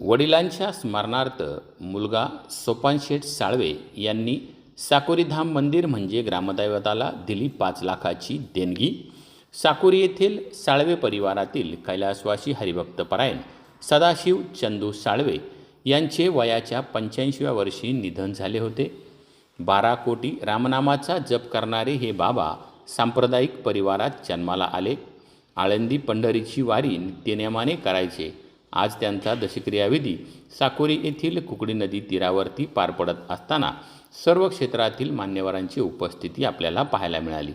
वडिलांच्या स्मरणार्थ मुलगा सोपानशेठ साळवे यांनी साकोरीधाम मंदिर म्हणजे ग्रामदैवताला दिली पाच लाखाची देणगी. साकोरी येथील साळवे परिवारातील कैलासवासी हरिभक्त परायण सदाशिव चंदू साळवे यांचे वयाच्या पंच्याऐंशीव्या वर्षी निधन झाले होते. बारा कोटी रामनामाचा जप करणारे हे बाबा सांप्रदायिक परिवारात जन्माला आले. आळंदी पंढरीची वारी नित्यनेमाने करायचे. आज त्यांचा दशक्रियाविधी साकोरी येथील कुकडी नदी तीरावरती पार पडत असताना सर्व क्षेत्रातील मान्यवरांची उपस्थिती आपल्याला पाहायला मिळाली.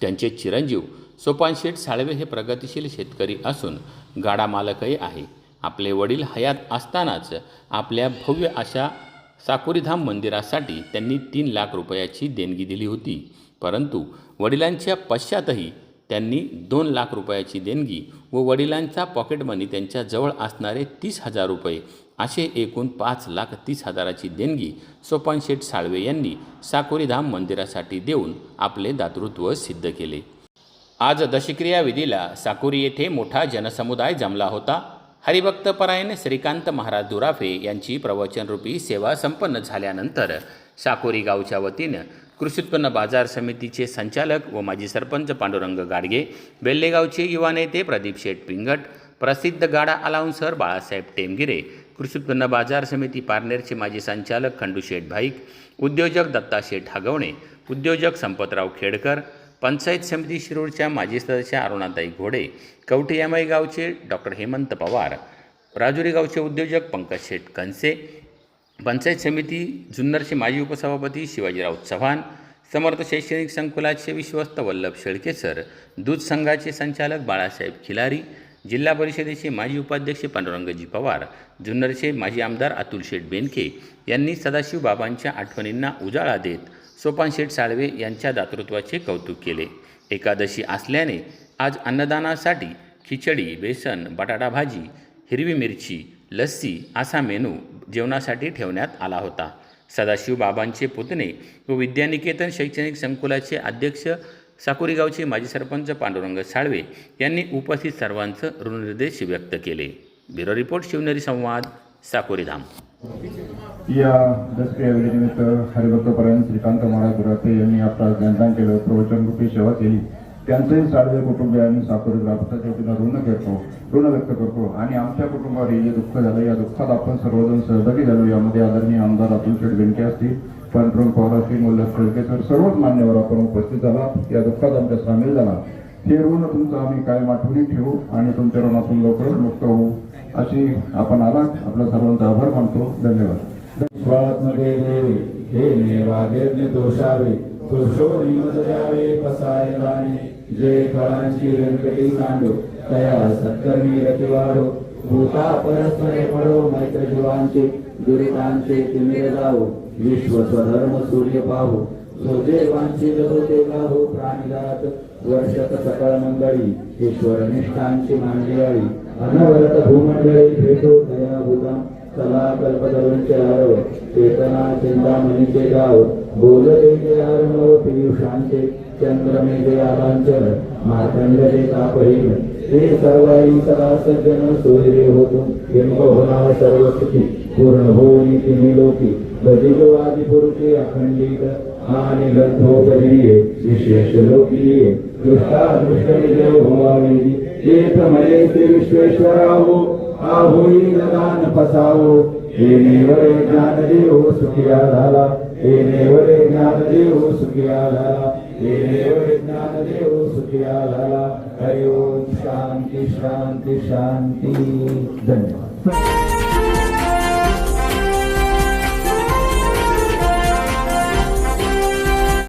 त्यांचे चिरंजीव सोपानशेठ साळवे हे प्रगतिशील शेतकरी असून गाडा मालकही आहे. आपले वडील हयात असतानाच आपल्या भव्य अशा साकोरीधाम मंदिरासाठी त्यांनी तीन लाख रुपयाची देणगी दिली होती. परंतु वडिलांच्या पश्चातही त्यांनी दोन लाख रुपयाची देणगी व वडिलांचा पॉकेट मनी त्यांच्याजवळ असणारे तीस हजार रुपये असे एकूण पाच लाख तीस हजाराची देणगी सोपानशेठ साळवे यांनी साकोरीधाम मंदिरासाठी देऊन आपले दातृत्व सिद्ध केले. आज दशक्रिया विधीला साकोरी येथे मोठा जनसमुदाय जमला होता. हरिभक्तपरायण श्रीकांत महाराज दुराफे यांची प्रवचनरूपी सेवा संपन्न झाल्यानंतर साकोरी गावच्या वतीनं कृषी उत्पन्न बाजार समितीचे संचालक व माजी सरपंच पांडुरंग गाडगे बेल्लेगावचे युवा नेते प्रदीप शेठ पिंगट प्रसिद्ध गाडा अलाउन्सर बाळासाहेब टेमगिरे कृषी उत्पन्न बाजार समिती पारनेरचे माजी संचालक खंडूशेठ भाईक उद्योजक दत्ता शेठ हगवणे उद्योजक संपतराव खेडकर पंचायत समिती शिरूरच्या माजी सदस्य अरुणाताई घोडे कवठे यामई गावचे डॉक्टर हेमंत पवार राजुरी गावचे उद्योजक पंकज शेठ कनसे पंचायत समिती जुन्नरचे माजी उपसभापती शिवाजीराव चव्हाण समर्थ शैक्षणिक संकुलाचे विश्वस्त वल्लभ शेळके सर दूध संघाचे संचालक बाळासाहेब खिलारी जिल्हा परिषदेचे माजी उपाध्यक्ष पांडुरंगजी पवार जुन्नरचे माजी आमदार अतुल शेठ बेनके यांनी सदाशिव बाबांच्या आठवणींना उजाळा देत सोपान शेठ साळवे यांच्या दातृत्वाचे कौतुक केले. एकादशी असल्याने आज अन्नदानासाठी खिचडी बेसन बटाटा भाजी हिरवी मिरची लस्सी असा मेनू जेवणासाठी ठेवण्यात आला होता. सदाशिव बाबांचे पुतणे व विद्यानिकेतन शैक्षणिक संकुलाचे अध्यक्ष साकुरीगावचे माजी सरपंच पांडुरंग साळवे यांनी उपस्थित सर्वांचं ऋणनिर्देश व्यक्त केले. ब्युरो रिपोर्ट शिवनेरी संवाद साकोरीधाम. या दसऱ्यानिमित्त हरिभक्तपर्यंत श्रीकांत महाराज गुराते यांनी आपला ज्ञानदान केलं. प्रवचनरूपी सेवा केली. त्यांचंही साडवे कुटुंबियांनी साखर ग्रामस्थाच्या वतीनं ऋण घेतो ऋण व्यक्त करतो आणि आमच्या कुटुंबावर हे जे दुःख झालं या दुःखात आपण सर्वजण सहभागी झालो. यामध्ये आदरणीय आमदार अतुल शेठ बेनके असतील पांडुरंग पवार असतील वल्लभ शेळकेसर सर्वच मान्यवर आपण उपस्थित झाला. या दुःखात आमच्या सामील झाला. हे ऋण तुमचं आम्ही कायम आठवणी ठेवू आणि तुमच्या ऋणातून लवकरच मुक्त होऊ अशी आपण आला आपल्या सर्वांचा आभार मानतो. धन्यवाद. स्वात्मके हे नेवादेज्ञ दोषावे. जे फळांची व्यंकटी तया सत्कर्मी भूता परस्परे पडो मैत्र जीवांचे दुरितांचे तिमिर विश्व स्वधर्म सूर्य पाहो जो जे गाहो प्राणिदात वर्षत सकळ मंगळी ईश्वर निष्ठांची मांडली आळी. अनवरत भूमंडळी भेटो दयाभूता. चला कल्पतरूंचे आरव चेतना चिंतामणीचे गाव बोलते आरव पियुषांचे चंद्रमेघे आलांचन मार्कंडे तापहीन ते सर्व सदा सज्जन सोयरे होतो बिंब होणार सर्व सुखी पूर्ण होऊनी तिन्ही लोकी गदिगवादी पुरुषे अखंडित आणि गंधोपरीय विशेष लोकीय दृष्टा दृष्ट विजय होवावेदी एक मये ते विश्वेश्वराहो आहोई दान फसावो हे नेवरे ज्ञानदेव सुखिया झाला हे नेवरे ज्ञानदेव सुखिया झाला हे नेवरे ज्ञान देव सुखिया झाला हरि ओम शांती शांती शांती धन्यवाद।